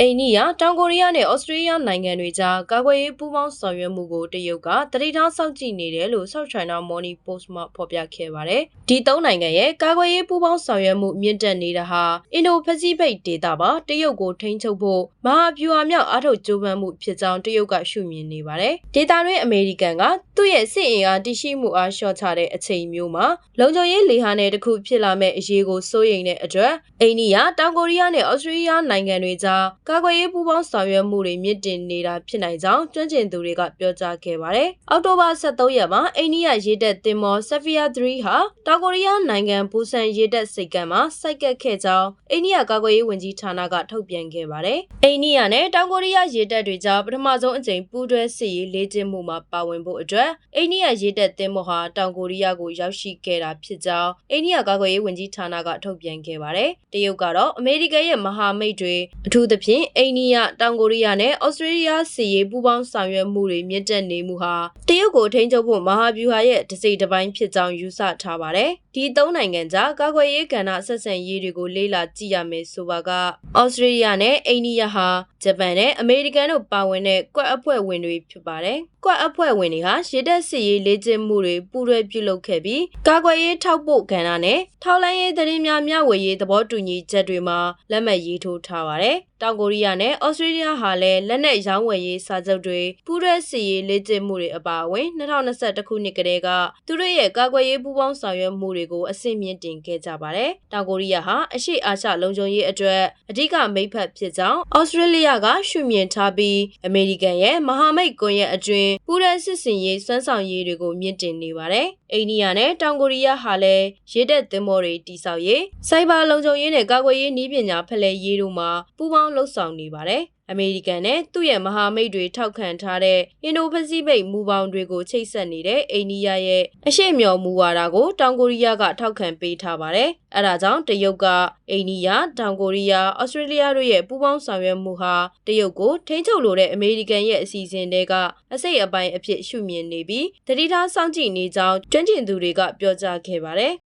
အိန္ဒိယတောင်ကိုရီးယားနဲ့ဩစတြေးလျနိုင်ငံတွေကြားကာကွယ်ရေးပူးပေါင်းဆောင်ရွက်မှုကိုတရုတ်ကတတိထားစောင့်ကြည့်နေတယ်လို့ South China Morning Post မှဖော်ပြခဲ့ပါတယ်။ဒီသုံးနိုင်ငံရဲ့ကာကွယ်ရေးပူးပေါင်းဆောင်ရွက်မှုမြင့်တက်နေတာဟာအင်ဒိုပစိဖိတ်ဒေသမှာတရုတ်ကိုထိန်းချုပ်ဖို့မဟာဗျူဟာမြောက်အားထုတ်ကြိုးပမ်းမှုဖြစ်ကြောင်းတရုတ်ကရှုမြင်နေပါတယ်။ဒေသတွင်းအမေရိကန်က သူ့ရဲ့စစ်အင်အားတရှိမှုအားလျှော့ချတဲ့အချိန်မျိုးမှာလုံခြုံရေးလေဟာနယ်တစ်ခုဖြစ်လာမဲ့အရေးကိုစိုးရိမ်တဲ့အတွက်အိန္ဒိယတောင်ကိုရီးယားနဲ့ဩစတြေးလျနိုင်ငံတွေကြားကာကွယ်ရေးပူးပေါင်းဆောင်ရွက်မှုတွေမြင့်တင်နေတာဖြစ်နိုင်ကြောင်းကျွမ်းကျင်သူတွေကပြောကြားခဲ့ပါတယ်။အောက်တိုဘာ23ရက်မှာအိန္ဒိယရေတပ်သင်္ဘော Sapphire 3ဟာတောင်ကိုရီးယားနိုင်ငံဘူဆန်ရေတပ်စိတ်ကမ်းမှာစိုက်ကပ်ခဲ့ကြောင်းအိန္ဒိယကာကွယ်ရေးဝန်ကြီးဌာနကထုတ်ပြန်ခဲ့ပါတယ်။အိန္ဒိယနဲ့တောင်ကိုရီးယားရေတပ်တွေကြားပထမဆုံးအကြိမ်ပူးတွဲစစ်ရေးလေ့ကျင့်မှုမှာပါဝင်ဖို့အတွက်အိန္ဒိယရေတပ်သင်္ဘောဟာတောင်ကိုရီးယားကိုရောက်ရှိခဲ့တာဖြစ်ကြောင်းအိန္ဒိယကာကွယ်ရေးဝန်ကြီးဌာနကထုတ်ပြန်ခဲ့ပါတယ်။တရုတ်ကတော့အမေရိကန်ရဲ့မဟာမိတ်တွေအထူးသဖြင့်အိန္ဒိယတောင်ကိုရီးယားနဲ့ဩစတြေးလျစီရေးပူးပေါင်းဆောင်ရွက်မှုတွေမြင့်တက်နေမှုဟာတရုတ်ကိုထိန်းချုပ်ဖို့မဟာဗျူဟာရဲ့တစ်စိတ်တစ်ပိုင်းဖြစ်ကြောင်းယူဆထားပါတယ်။ဒီသုံးနိုင်ငံကြားကာကွယ်ရေးကဏ္ဍဆက်ဆံရေးတွေကိုလေ့လာကြည့်ရမယ်ဆိုပါကဩစတြေးလျနဲ့အိန္ဒိယဟာဂျပန်နဲ့အမေရိကန်တို့ပါဝင်တဲ့ကွက်အဖွဲ့ဝင်တွေဖြစ်ပါတယ်။ကွက်အဖွဲ့ဝင်တွေဟာရေတပ်စစ်ရေးလေ့ကျင့်မှုတွေပူးတွဲပြုလုပ်ခဲ့ပြီးကာကွယ်ရေးထောက်ပို့ကဏ္ဍနဲ့ထောက်လိုင်းရေးသတင်းများမျှဝေရေးသဘောတူညီချက်တွေမှာလက်မှတ်ရေးထိုးထားပါတယ်။တောင်ကိုရီးယားနဲ့ဩစတြေးလျဟာလည်းလက်နက်ရောင်းဝယ်ရေးစာချုပ်တွေပူးတွဲစစ်ရေးလေ့ကျင့်မှုတွေအပါအဝင်2021ခုနှစ်ကတည်းကသူတို့ရဲ့ကာကွယ်ရေးပူးပေါင်းဆောင်ရွက်မှုတွေကိုအဆင့်မြင့်တင်ခဲ့ကြပါတယ်။တောင်ကိုရီးယားဟာအရှိအာရှလုံခြုံရေးအတွက်အဓိကမိတ်ဖက်ဖြစ်ကြောင်းဩစတြေးလျကရှုမြင်ထားပြီးအမေရိကန်ရဲ့မဟာမိတ်ကွန်ရက်အတွင်းပူးတွဲစစ်စင်ရေးစွမ်းဆောင်ရေးတွေကိုမြင့်တင်နေပါတယ်။အိန္ဒိယနဲ့တောင်ကိုရီးယားဟာလည်းရေတပ်သင်္ဘောတွေတိစောက်ရေးစိုက်ဘာလုံခြုံရေးနဲ့ကာကွယ်ရေးနည်းပညာဖလှယ်ရေးတို့မှာပူးပေါင်းလှုပ်ဆောင်နေပါတယ်။ အမေရိကန်နဲ့သူ့ရဲ့မဟာမိတ်တွေထောက်ခံထားတဲ့အင်ဒိုပစိဖိတ်မူပေါင်းတွေကိုချိတ်ဆက်နေတဲ့အိန္ဒိယရဲ့အရှိမျော်မူဝါဒကိုတောင်ကိုရီးယားကထောက်ခံပေးထားပါတယ်။အဲဒါကြောင့်တရုတ်ကအိန္ဒိယ၊တောင်ကိုရီးယား၊ဩစတြေးလျတို့ရဲ့ပူးပေါင်းဆောင်ရွက်မှုဟာတရုတ်ကိုထိန်းချုပ်လိုတဲ့အမေရိကန်ရဲ့အစီအစဉ်တွေကအစိတ်အပိုင်းအဖြစ်ရှုမြင်နေပြီးတတိထားစောင့်ကြည့်နေကြောင်းကျွမ်းကျင်သူတွေကပြောကြားခဲ့ပါတယ်။